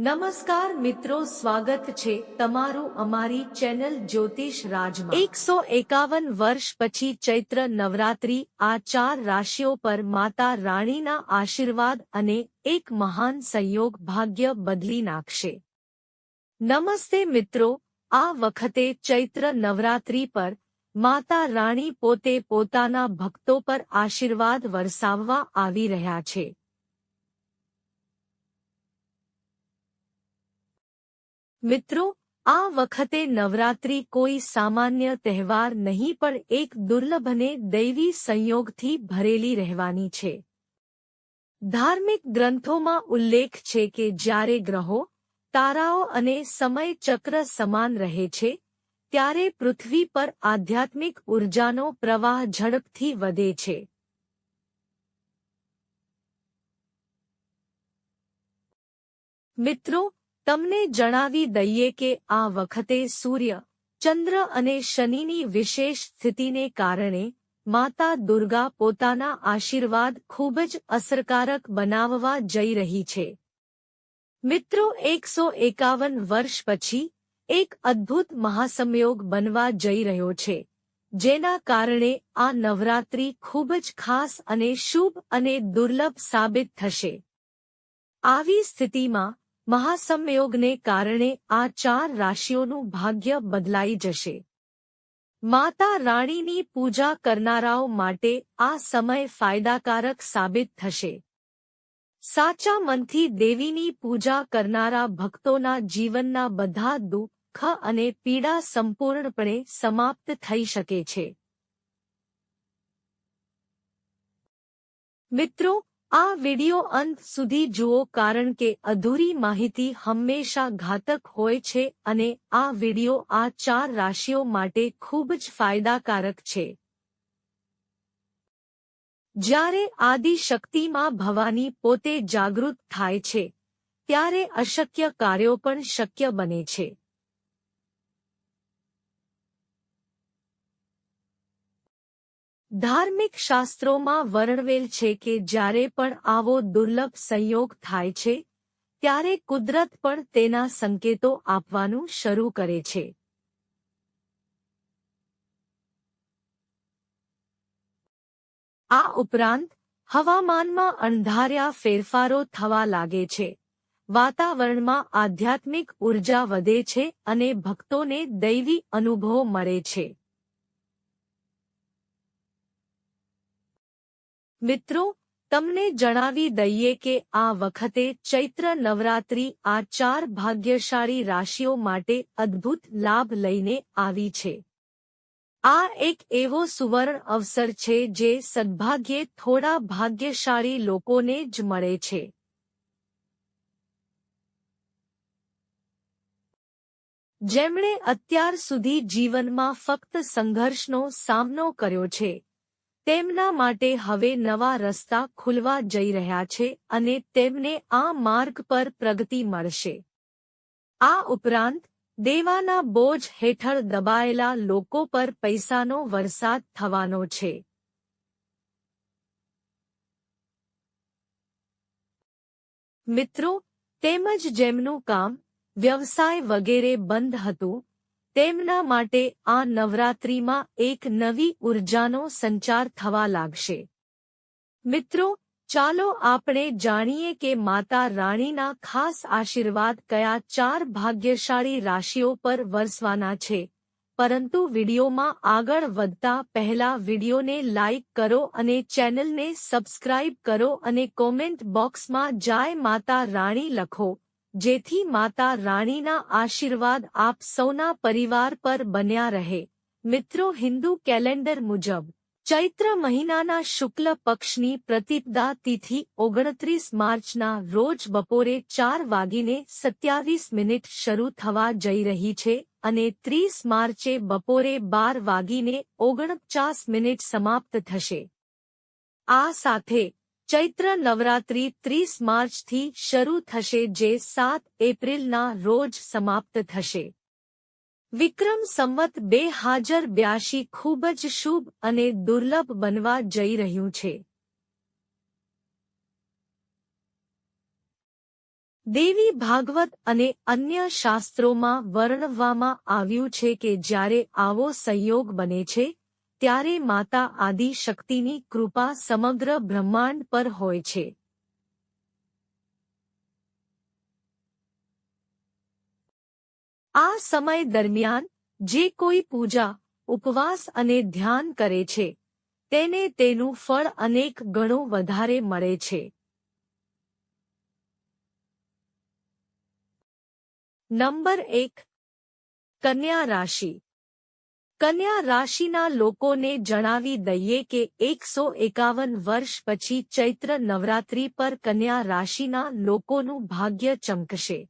નમસ્કાર મિત્રો, સ્વાગત છે તમારું અમારી ચેનલ જ્યોતિષ રાજમાં. એકસો એકાવન વર્ષ પછી ચૈત્ર નવરાત્રી, આ ચાર રાશિઓ પર માતા રાણીના આશીર્વાદ અને એક મહાન સંયોગ ભાગ્ય બદલી નાખશે. નમસ્તે મિત્રો, આ વખતે ચૈત્ર નવરાત્રી પર માતા રાણી પોતે પોતાના ભક્તો પર આશીર્વાદ વરસાવવા આવી રહ્યા છે. મિત્રો, આ વખતે નવરાત્રી કોઈ સામાન્ય તહેવાર નહીં, પણ એક દુર્લભને દૈવી સંયોગથી ભરેલી રહેવાની છે. ધાર્મિક ગ્રંથોમાં ઉલ્લેખ છે કે જ્યારે ગ્રહો, તારાઓ અને સમય ચક્ર સમાન રહે છે, ત્યારે પૃથ્વી પર આધ્યાત્મિક ઉર્જાનો પ્રવાહ ઝડપથી વધે છે. મિત્રો તમને જણાવી દઈએ કે આ વખતે સૂર્ય, ચંદ્ર અને શનિની વિશેષ સ્થિતિને કારણે માતા દુર્ગા પોતાના આશીર્વાદ ખૂબ જ અસરકારક બનાવવા જઈ રહી છે. મિત્રો, એકસો એકાવન વર્ષ પછી એક અદ્ભુત મહાસંયોગ બનવા જઈ રહ્યો છે, જેના કારણે આ નવરાત્રી ખૂબ જ ખાસ અને શુભ અને દુર્લભ સાબિત થશે. આવી સ્થિતિમાં મહાસંયોગને કારણે આ ચાર રાશિઓનું ભાગ્ય બદલાઈ જશે. માતા રાણીની પૂજા કરનારાઓ માટે આ સમય ફાયદાકારક સાબિત થશે. સાચા મનથી દેવીની પૂજા કરનારા ભક્તોના જીવનના બધા દુઃખ અને પીડા સંપૂર્ણપણે સમાપ્ત થઈ શકે છે. મિત્રો આ વિડિયો અંત સુધી જુઓ કારણ કે અધૂરી માહિતી હંમેશા ઘાતક હોય છે અને આ વિડિયો આ ચાર રાશિઓ માટે ખૂબ જ ફાયદાકારક છે. જ્યારે આદિ શક્તિમાં ભવાની પોતે જાગૃત થાય છે, ત્યારે અશક્ય કાર્યો પણ શક્ય બને છે. ધાર્મિક શાસ્ત્રોમાં વર્ણવેલ છે કે જ્યારે પણ આવો દુર્લભ સંયોગ થાય છે, ત્યારે કુદરત પણ તેના સંકેતો આપવાનું શરૂ કરે છે. આ ઉપરાંત, હવામાનમાં અણધાર્યા ફેરફારો થવા લાગે છે. વાતાવરણમાં આધ્યાત્મિક ઊર્જા વધે છે અને ભક્તોને દૈવી અનુભવ મળે છે. મિત્રો, તમને જણાવી દઈએ કે આ વખતે ચૈત્ર નવરાત્રી આ ચાર ભાગ્યશાળી રાશિઓ માટે અદ્ભુત લાભ લઈને આવી છે. આ એક એવો સુવર્ણ અવસર છે જે સદભાગ્યે થોડા ભાગ્યશાળી લોકોને જ મળે છે. જેમણે અત્યાર સુધી જીવનમાં ફક્ત સંઘર્ષનો સામનો કર્યો છે તેમના માટે હવે નવા રસ્તા ખુલવા જઈ રહ્યા છે અને તેમને આ માર્ગ પર પ્રગતિ મળશે. આ ઉપરાંત, દેવાના બોજ હેઠળ દબાયેલા લોકો પર પૈસાનો વરસાદ થવાનો છે. મિત્રો, તેમજ જેમનું કામ, વ્યવસાય વગેરે બંધ હતું તેમના માટે આ નવરાત્રિમાં એક નવી ઉર્જાનો સંચાર થવા લાગશે. મિત્રો, ચાલો આપણે જાણીએ કે માતા રાણીના ખાસ આશીર્વાદ કયા ચાર ભાગ્યશાળી રાશિઓ પર વરસવાના છે. પરંતુ વિડીયોમાં આગળ વધતા પહેલા વિડીયોને લાઇક કરો અને ચેનલને સબસ્ક્રાઇબ કરો અને કોમેન્ટ બોક્સમાં જાય માતા રાણી લખો. જેથી માતા રાણીના આશીર્વાદ આપ સૌના પરિવાર પર બન્યા રહે. મિત્રો, હિન્દુ કેલેન્ડર મુજબ, ચૈત્ર મહિનાના શુક્લ પક્ષની પ્રતિપદા તિથિ ઓગણત્રીસ માર્ચના રોજ બપોરે ચાર વાગીને સત્યાવીસ મિનિટ શરૂ થવા જઈ રહી છે અને ત્રીસ માર્ચે બપોરે બાર વાગીને ઓગણપચાસ મિનિટ સમાપ્ત થશે. આ સાથે ચૈત્ર નવરાત્રી ત્રીસ માર્ચથી શરૂ થશે જે સાત એપ્રિલના રોજ સમાપ્ત થશે. વિક્રમ સંવત બે હાજર બ્યાસી ખૂબ જ શુભ અને દુર્લભ બનવા જઈ રહ્યું છે. દેવી ભાગવત અને અન્ય શાસ્ત્રોમાં વર્ણવવામાં આવ્યું છે કે જ્યારે આવો સંયોગ બને છે ત્યારે માતા આદિ શક્તિની કૃપા સમગ્ર બ્રહ્માંડ પર હોય છે. આ સમય દરમિયાન જે કોઈ પૂજા, ઉપવાસ અને ધ્યાન કરે છે, તેને તેનું ફળ અનેક ગણો વધારે મળે છે. નંબર એક, કન્યા રાશિ. કન્યા રાશિના લોકોને જણાવી દઈએ કે એકસો એકાવન વર્ષ પછી ચૈત્ર નવરાત્રી પર કન્યા રાશિના લોકોનું ભાગ્ય ચમકશે.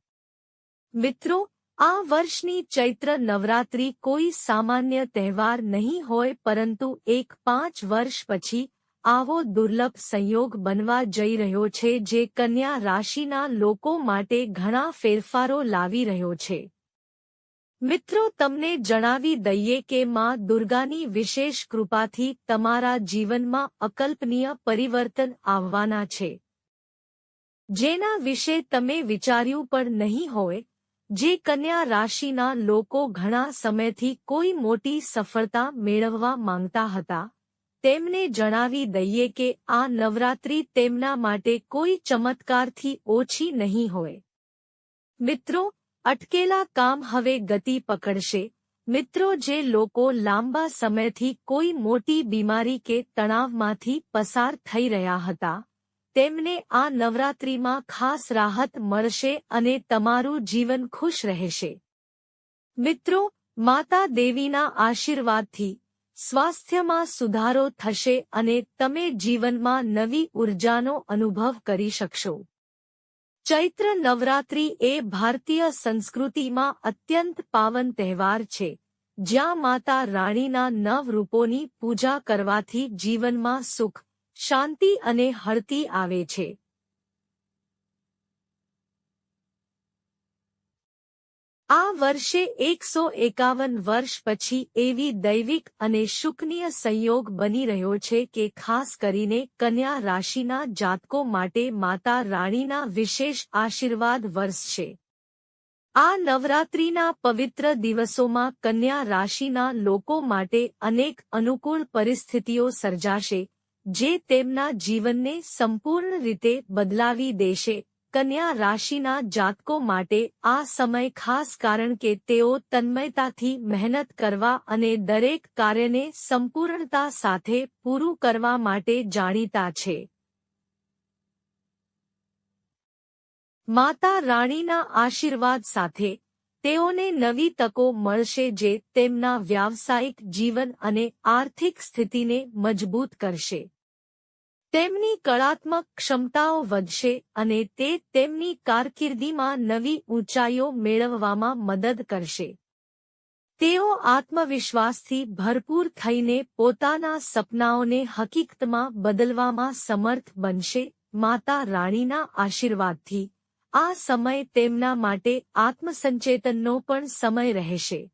મિત્રો, આ વર્ષની ચૈત્ર નવરાત્રી કોઈ સામાન્ય તહેવાર નહીં હોય પરંતુ એક પાંચ વર્ષ પછી આવો દુર્લભ સંયોગ બનવા જઈ રહ્યો છે જે કન્યા રાશિના લોકો માટે ઘણા ફેરફારો લાવી રહ્યો છે. મિત્રો, તમને જણાવી દઈએ કે માં દુર્ગાની વિશેષ કૃપાથી તમારા જીવનમાં અકલ્પનીય પરિવર્તન આવવાના છે. જેના વિશે તમે વિચાર્યું પણ નહીં હોય, જે કન્યા રાશિના લોકો ઘણા સમયથી કોઈ મોટી સફળતા મેળવવા માંગતા હતા, તેમને જણાવી દઈએ કે આ નવરાત્રી તેમના માટે કોઈ ચમત્કારથી ઓછી નહીં હોય. મિત્રો અટકેલા કામ હવે ગતિ પકડશે. મિત્રો, જે લોકો લાંબા સમયથી કોઈ મોટી બીમારી કે તણાવમાંથી પસાર થઈ રહ્યા હતા, તેમને આ નવરાત્રિમાં ખાસ રાહત મળશે અને તમારું જીવન ખુશ રહેશે. મિત્રો, માતા દેવીના આશીર્વાદથી સ્વાસ્થ્યમાં સુધારો થશે અને તમે જીવનમાં નવી ઉર્જાનો અનુભવ કરી શકશો. ચૈત્ર નવરાત્રી એ ભારતીય સંસ્કૃતિમાં અત્યંત પાવન તહેવાર છે. જ્યાં માતા રાણીના નવ રૂપોની પૂજા કરવાથી જીવનમાં સુખ, શાંતિ અને હળતી આવે છે. આ વર્ષે એકસો એકાવન વર્ષ પછી એવી દૈવિક અને શુકનીય સંયોગ બની રહ્યો છે કે ખાસ કરીને કન્યા રાશિના જાતકો માટે માતા રાણીના વિશેષ આશીર્વાદ વર્ષશે આ નવરાત્રિના પવિત્ર દિવસોમાં કન્યા રાશિના લોકો માટે અનેક અનુકૂળ પરિસ્થિતિઓ સર્જાશે, જે તેમના જીવનને સંપૂર્ણ રીતે બદલાવી દેશે. કન્યા રાશિના જાતકો માટે આ સમય ખાસ કારણ કે તેઓ તન્મયતાથી મહેનત કરવા અને દરેક કાર્યને સંપૂર્ણતા સાથે પૂરું કરવા માટે જાણીતા છે. માતા રાણીના આશીર્વાદ સાથે તેઓને નવી તકો મળશે જે તેમના વ્યાવસાયિક જીવન અને આર્થિક સ્થિતિને મજબૂત કરશે. તેમની કળાત્મક ક્ષમતાઓ વધશે અને તે તેમની કારકિર્દીમાં નવી ઊંચાઈઓ મેળવવામાં મદદ કરશે. તેઓ આત્મવિશ્વાસથી ભરપૂર થઈને પોતાના સપનાઓને હકીકતમાં બદલવામાં સમર્થ બનશે, માતા રાણીના આશીર્વાદથી. આ સમય તેમના માટે આત્મસંચેતનનો પણ સમય રહેશે.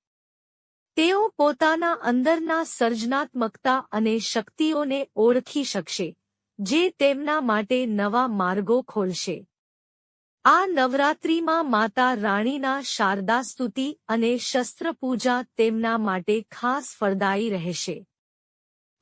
તેઓ પોતાના અંદરના સર્જનાત્મકતા અને શક્તિઓને ઓળખી શકશે. જે તેમના માટે નવા માર્ગો ખોલશે. આ નવરાત્રિમાં માતા રાણીના શારદા સ્તુતિ અને શસ્ત્રપૂજા તેમના માટે ખાસ ફળદાયી રહેશે.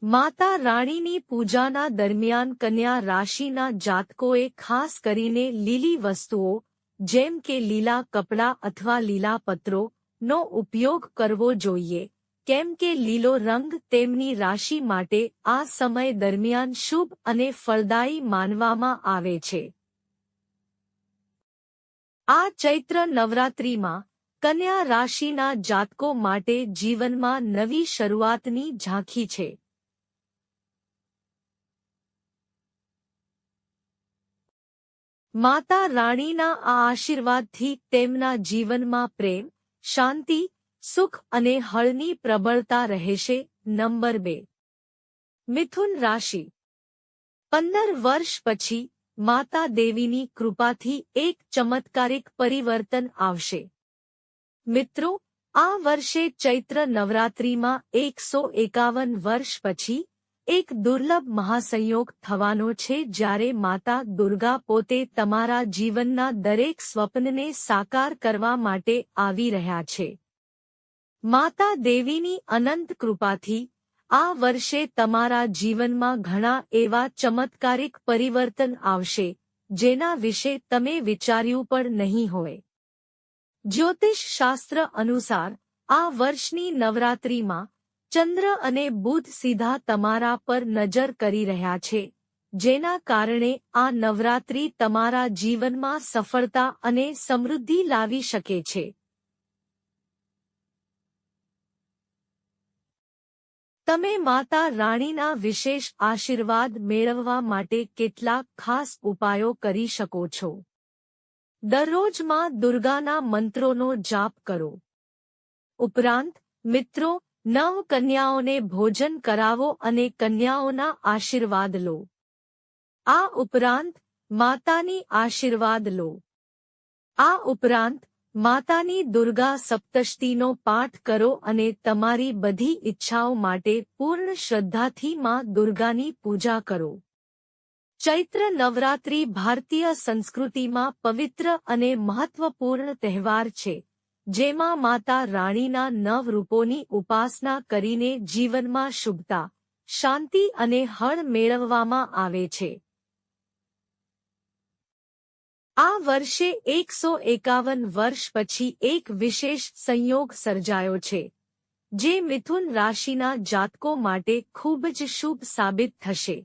માતા રાણીની પૂજાના દરમિયાન કન્યા રાશિના જાતકોએ ખાસ કરીને લીલી વસ્તુઓ, જેમ કે લીલા કપડાં અથવા લીલા પત્રો, નો ઉપયોગ કરવો જોઈએ. કેમ કે લીલો રંગ તેમની રાશિ માટે આ સમય દરમિયાન શુભ અને ફળદાયી માનવામાં આવે છે. આ ચૈત્ર નવરાત્રિમાં કન્યા રાશિના જાતકો માટે જીવનમાં નવી શરૂઆતની ઝાંખી છે. માતા રાણીના આ આશીર્વાદથી તેમના જીવનમાં પ્રેમ, શાંતિ સુખ અને હળની પ્રબળતા રહેશે, નંબર બે. મિથુન રાશિ. પંદર વર્ષ પછી માતા દેવીની કૃપાથી એક ચમત્કારિક પરિવર્તન આવશે. મિત્રો, આ વર્ષે ચૈત્ર નવરાત્રિમાં એકસો એકાવન વર્ષ પછી એક દુર્લભ મહાસંયોગ થવાનો છે જ્યારે માતા દુર્ગા પોતે તમારા જીવનના દરેક સ્વપ્નને સાકાર કરવા માટે આવી રહ્યા છે. માતા દેવીની અનંત કૃપાથી આ વર્ષે તમારા જીવનમાં ઘણા એવા ચમત્કારિક પરિવર્તન આવશે, જેના વિશે તમે વિચાર્યું પણ નહીં હોય. જ્યોતિષ શાસ્ત્ર અનુસાર, આ વર્ષની નવરાત્રિમાં ચંદ્ર અને બુધ સીધા તમારા પર નજર કરી રહ્યા છે, જેના કારણે આ નવરાત્રી તમારા જીવનમાં સફળતા અને સમૃદ્ધિ લાવી શકે છે. તમે માતા રાણીના વિશેષ આશીર્વાદ મેળવવા માટે કેટલાક ખાસ ઉપાયો કરી શકો છો. દરરોજમાં દુર્ગાના મંત્રોનો જાપ કરો. ઉપરાંત, મિત્રો, નવ કન્યાઓને ભોજન કરાવો અને કન્યાઓના આશીર્વાદ લો. આ ઉપરાંત, માતાની આશીર્વાદ લો. આ ઉપરાંત માતાની દુર્ગા સપ્તષ્ટીનો પાઠ કરો અને તમારી બધી ઈચ્છાઓ માટે પૂર્ણ શ્રદ્ધાથી માં દુર્ગાની પૂજા કરો. ચૈત્ર નવરાત્રિ ભારતીય સંસ્કૃતિમાં પવિત્ર અને મહત્વપૂર્ણ તહેવાર છે, જેમાં માતા રાણીના નવ રૂપોની ઉપાસના કરીને જીવનમાં શુભતા, શાંતિ અને હળ મેળવવામાં આવે છે. આ વર્ષે એકસો એકાવન વર્ષ પછી એક વિશેષ સંયોગ સર્જાયો છે, જે મિથુન રાશિના જાતકો માટે ખૂબ જ શુભ સાબિત થશે.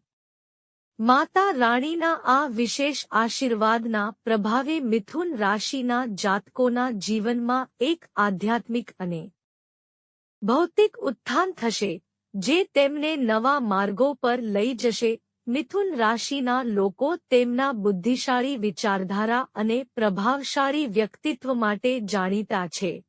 માતા રાણીના આ વિશેષ આશીર્વાદના પ્રભાવે મિથુન રાશિના જાતકોના જીવનમાં એક આધ્યાત્મિક અને ભૌતિક ઉત્થાન થશે, જે તેમને નવા માર્ગો પર લઈ જશે મિથુન રાશિના લોકો તેમના બુદ્ધિશાળી વિચારધારા અને પ્રભાવશાળી વ્યક્તિત્વ માટે જાણીતા છે.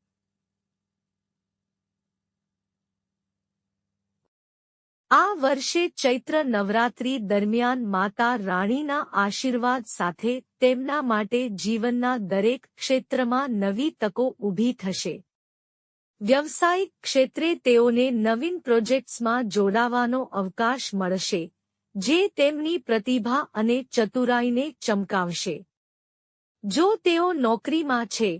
આ વર્ષે ચૈત્ર નવરાત્રી દરમિયાન માતા રાણીના આશીર્વાદ સાથે તેમના માટે જીવનના દરેક ક્ષેત્રમાં નવી તકો ઊભી થશે. વ્યવસાયિક ક્ષેત્રે તેઓને નવીન પ્રોજેક્ટ્સમાં જોડાવાનો અવકાશ મળશે. જે તેમની પ્રતિભા અને ચતુરાઈને ચમકાવશે. જો તેઓ નોકરીમાં છે,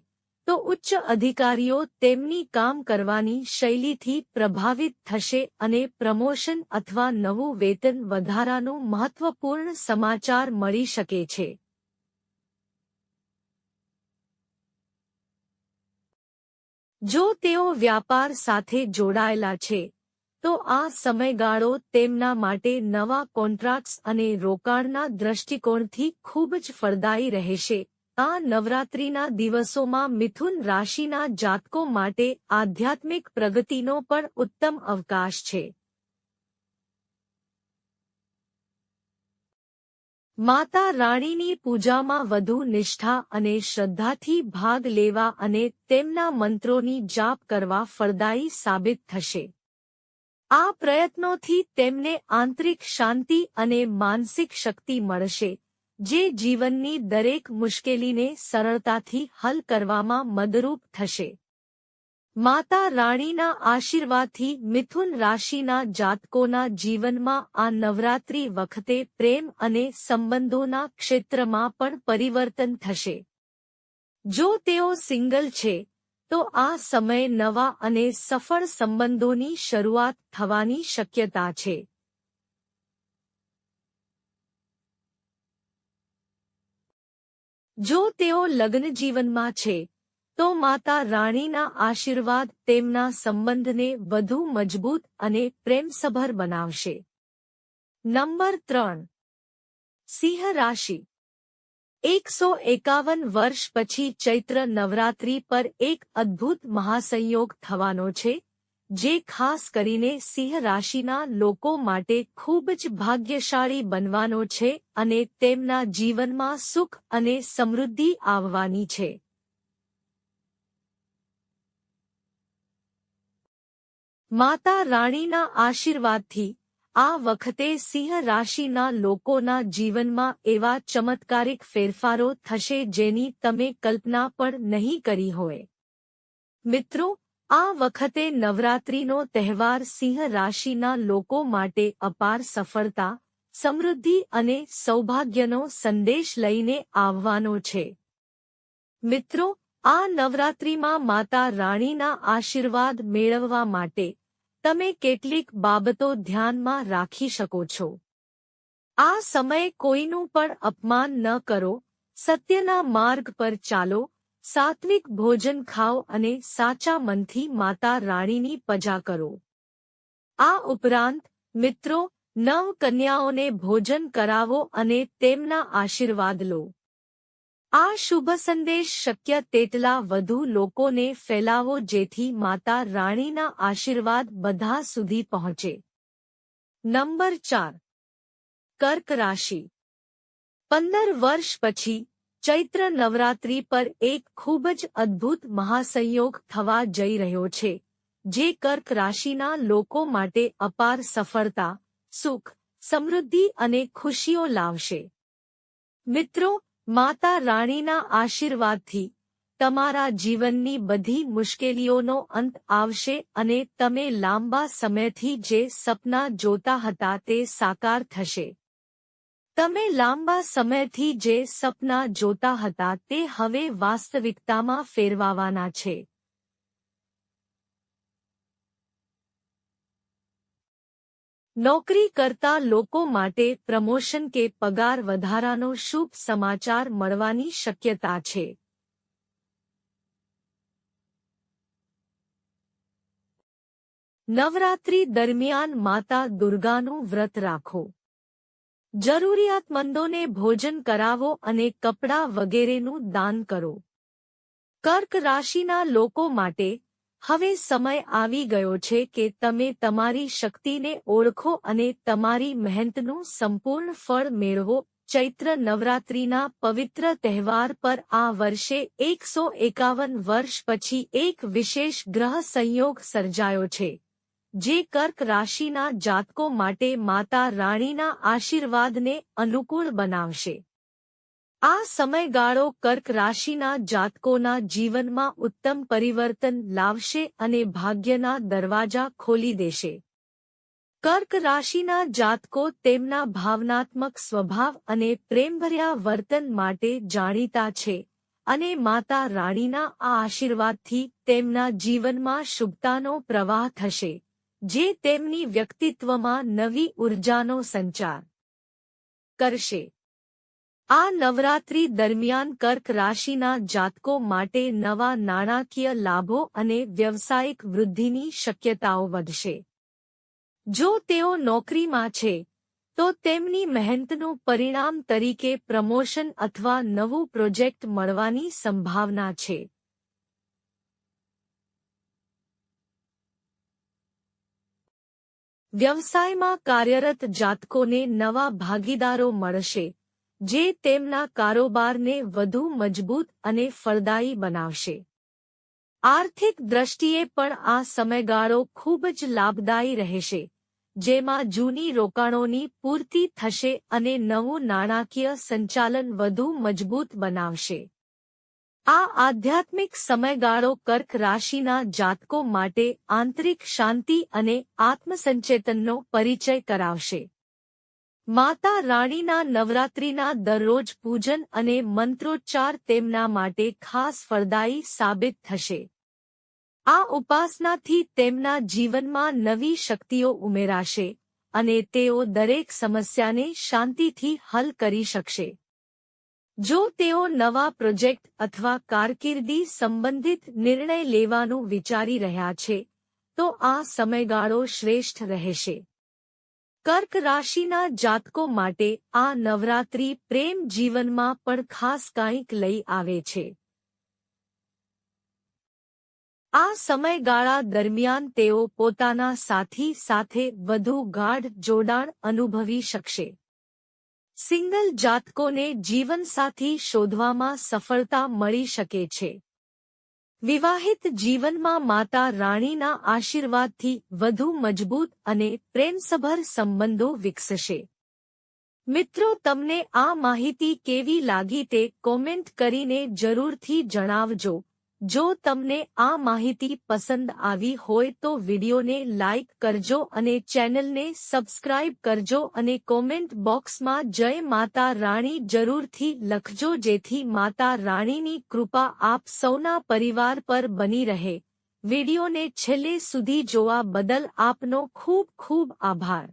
તો ઉચ્ચ અધિકારીઓ તેમની કામ કરવાની શૈલીથી પ્રભાવિત થશે અને પ્રમોશન અથવા નવું વેતન વધારાનું મહત્વપૂર્ણ સમાચાર મળી શકે છે. જો તેઓ વ્યાપાર સાથે જોડાયેલા છે તો આ સમયગાળો તેમના માટે નવા કોન્ટ્રાક્ટ્સ અને રોકાણના દ્રષ્ટિકોણથી ખૂબ જ ફળદાયી રહેશે. આ નવરાત્રિના દિવસોમાં મિથુન રાશિના જાતકો માટે આધ્યાત્મિક પ્રગતિનો પણ ઉત્તમ અવકાશ છે. માતા રાણીની પૂજામાં વધુ નિષ્ઠા અને શ્રદ્ધાથી ભાગ લેવા અને તેમના મંત્રોની જાપ કરવા ફળદાયી સાબિત થશે. આ પ્રયત્નોથી તેમને આંતરિક શાંતિ અને માનસિક શક્તિ મળશે, જે જીવનની દરેક મુશ્કેલીને સરળતાથી હલ કરવામાં મદરૂપ થશે. માતા રાણીના આશીર્વાદથી મિથુન રાશિના જાતકોના જીવનમાં આ નવરાત્રી વખતે પ્રેમ અને સંબંધોના ક્ષેત્રમાં પણ પરિવર્તન થશે. જો તેઓ સિંગલ છે તો આ સમય નવા અને સફળ સંબંધોની શરૂઆત થવાની શક્યતા છે. જો તેઓ લગ્ન જીવનમાં છે, તો માતા રાણીના આશીર્વાદ તેમના સંબંધને વધુ મજબૂત અને પ્રેમસભર બનાવશે. નંબર ત્રણ. સિંહ રાશિ. એકસો એકાવન વર્ષ પછી ચૈત્ર નવરાત્રી પર એક અદ્ભુત મહાસંયોગ થવાનો છે, જે ખાસ કરીને સિંહ રાશિના લોકો માટે ખૂબ જ ભાગ્યશાળી બનવાનો છે અને તેમના જીવનમાં સુખ અને સમૃદ્ધિ આવવાની છે. માતા રાણીના આશીર્વાદથી આ વખતે સિંહ રાશિના લોકોના જીવનમાં એવા ચમત્કારિક ફેરફારો થશે જેની તમે કલ્પના પણ નહીં કરી હોય. મિત્રો, આ વખતે નવરાત્રિનો તહેવાર સિંહ રાશિના લોકો માટે અપાર સફળતા, સમૃદ્ધિ અને સૌભાગ્યનો સંદેશ લઈને આવવાનો છે. મિત્રો, આ નવરાત્રિમાં માતા રાણીના આશીર્વાદ મેળવવા માટે તમે કેટલીક બાબતો ધ્યાનમાં રાખી શકો છો. આ સમયે કોઈનું પણ અપમાન ન કરો, સત્યના માર્ગ પર ચાલો, સાત્વિક ભોજન ખાઓ અને સાચા મનથી માતા રાણીની પજા કરો. આ ઉપરાંત, મિત્રો, નવ કન્યાઓને ભોજન કરાવો અને તેમના આશીર્વાદ લો. આ શુભ સંદેશ શક્ય તેટલા વધુ લોકોને ફેલાવો જેથી માતા રાણીના આશીર્વાદ બધા સુધી પહોંચે. નંબર ચાર. કર્ક રાશિ. પંદર વર્ષ પછી ચૈત્ર નવરાત્રી પર એક ખૂબ જ અદ્ભુત મહાસંયોગ થવા જઈ રહ્યો છે, જે કર્ક રાશિના લોકો માટે અપાર સફળતા, સુખ, સમૃદ્ધિ અને ખુશીઓ લાવશે. મિત્રો માતા રાણીના આશીર્વાદથી તમારા જીવનની બધી મુશ્કેલીઓનો અંત આવશે અને તમે લાંબા સમયથી જે સપના જોતા હતા તે સાકાર થશે. તમે લાંબા સમયથી જે સપના જોતા હતા તે હવે વાસ્તવિકતામાં ફેરવાવાના છે. નોકરી કરતા લોકો માટે પ્રમોશન કે પગાર વધારાનો શુભ સમાચાર મળવાની શક્યતા છે. નવરાત્રી દરમિયાન માતા દુર્ગાનું વ્રત રાખો. જરૂરિયાતમંદોને ભોજન કરાવો અને કપડાં વગેરેનું દાન કરો. કર્ક રાશિના લોકો માટે હવે સમય આવી ગયો છે કે તમે તમારી શક્તિને ઓળખો અને તમારી મહેનતનું સંપૂર્ણ ફળ મેળવો. ચૈત્ર નવરાત્રિના પવિત્ર તહેવાર પર આ વર્ષે એકસો એકાવન વર્ષ પછી એક વિશેષ ગ્રહ સંયોગ સર્જાયો છે, જે કર્ક રાશિના જાતકો માટે માતા રાણીના આશીર્વાદને અનુકૂળ બનાવશે. આ સમયગાળો કર્ક રાશિના જાતકોના જીવનમાં ઉત્તમ પરિવર્તન લાવશે અને ભાગ્યના દરવાજા ખોલી દેશે. કર્ક રાશિના જાતકો તેમના ભાવનાત્મક સ્વભાવ અને પ્રેમભર્યા વર્તન માટે જાણીતા છે અને માતા રાણીના આ આશીર્વાદથી તેમના જીવનમાં શુભતાનો પ્રવાહ થશે, જે તેમની વ્યક્તિત્વમાં નવી ઉર્જાનો સંચાર કરશે. આ નવરાત્રી દરમિયાન કર્ક રાશિના જાતકો માટે નવા નાણાકીય લાભો અને વ્યવસાયિક વૃદ્ધિની શક્યતાઓ વધશે. જો તેઓ નોકરીમાં છે, તો તેમની મહેનતનું પરિણામ તરીકે પ્રમોશન અથવા નવું પ્રોજેક્ટ મળવાની સંભાવના છે. વ્યવસાયમાં કાર્યરત જાતકોને નવા ભાગીદારો મળશે. જે તેમના કારોબારને વધુ મજબૂત અને ફળદાયી બનાવશે. આર્થિક દ્રષ્ટિએ પણ આ સમયગાળો ખૂબ જ લાભદાયી રહેશે, જેમાં જૂની રોકાણોની પૂર્તિ થશે અને નવું નાણાકીય સંચાલન વધુ મજબૂત બનાવશે. આ આધ્યાત્મિક સમયગાળો કર્ક રાશિના જાતકો માટે આંતરિક શાંતિ અને આત્મસંચેતનનો પરિચય કરાવશે. માતા રાણીના નવરાત્રિના દરરોજ પૂજન અને મંત્રોચ્ચાર તેમના માટે ખાસ ફળદાયી સાબિત થશે. આ ઉપાસનાથી તેમના જીવનમાં નવી શક્તિઓ ઉમેરાશે અને તેઓ દરેક સમસ્યાને શાંતિથી હલ કરી શકશે. જો તેઓ નવા પ્રોજેક્ટ અથવા કારકિર્દી સંબંધિત નિર્ણય લેવાનું વિચારી રહ્યા છે, તો આ સમયગાળો શ્રેષ્ઠ રહેશે. કર્ક રાશિના જાતકો માટે આ નવરાત્રી પ્રેમ જીવનમાં પણ ખાસ કાંઈક લઈ આવે છે. આ સમયગાળા દરમિયાન તેઓ પોતાના સાથી સાથે વધુ ગાઢ જોડાણ અનુભવી શકશે. સિંગલ જાતકોને જીવનસાથી શોધવામાં સફળતા મળી શકે છે. વિવાહિત જીવનમાં માતા રાણીના આશીર્વાદથી વધુ મજબૂત અને પ્રેમસભર સંબંધો વિકસશે. મિત્રો, તમને આ માહિતી કેવી લાગી તે કોમેન્ટ કરીને જરૂરથી જણાવજો. જો તમને આ માહિતી પસંદ આવી હોય તો વિડિયોને લાઇક કરજો અને ચેનલને સબસ્ક્રાઇબ કરજો અને કોમેન્ટ બોક્સમાં જય માતા રાણી જરૂરથી લખજો જેથી માતા રાણીની કૃપા આપ સૌના પરિવાર પર બની રહે. વિડિયોને છેલ્લે સુધી જોવા બદલ આપનો ખૂબ ખૂબ આભાર.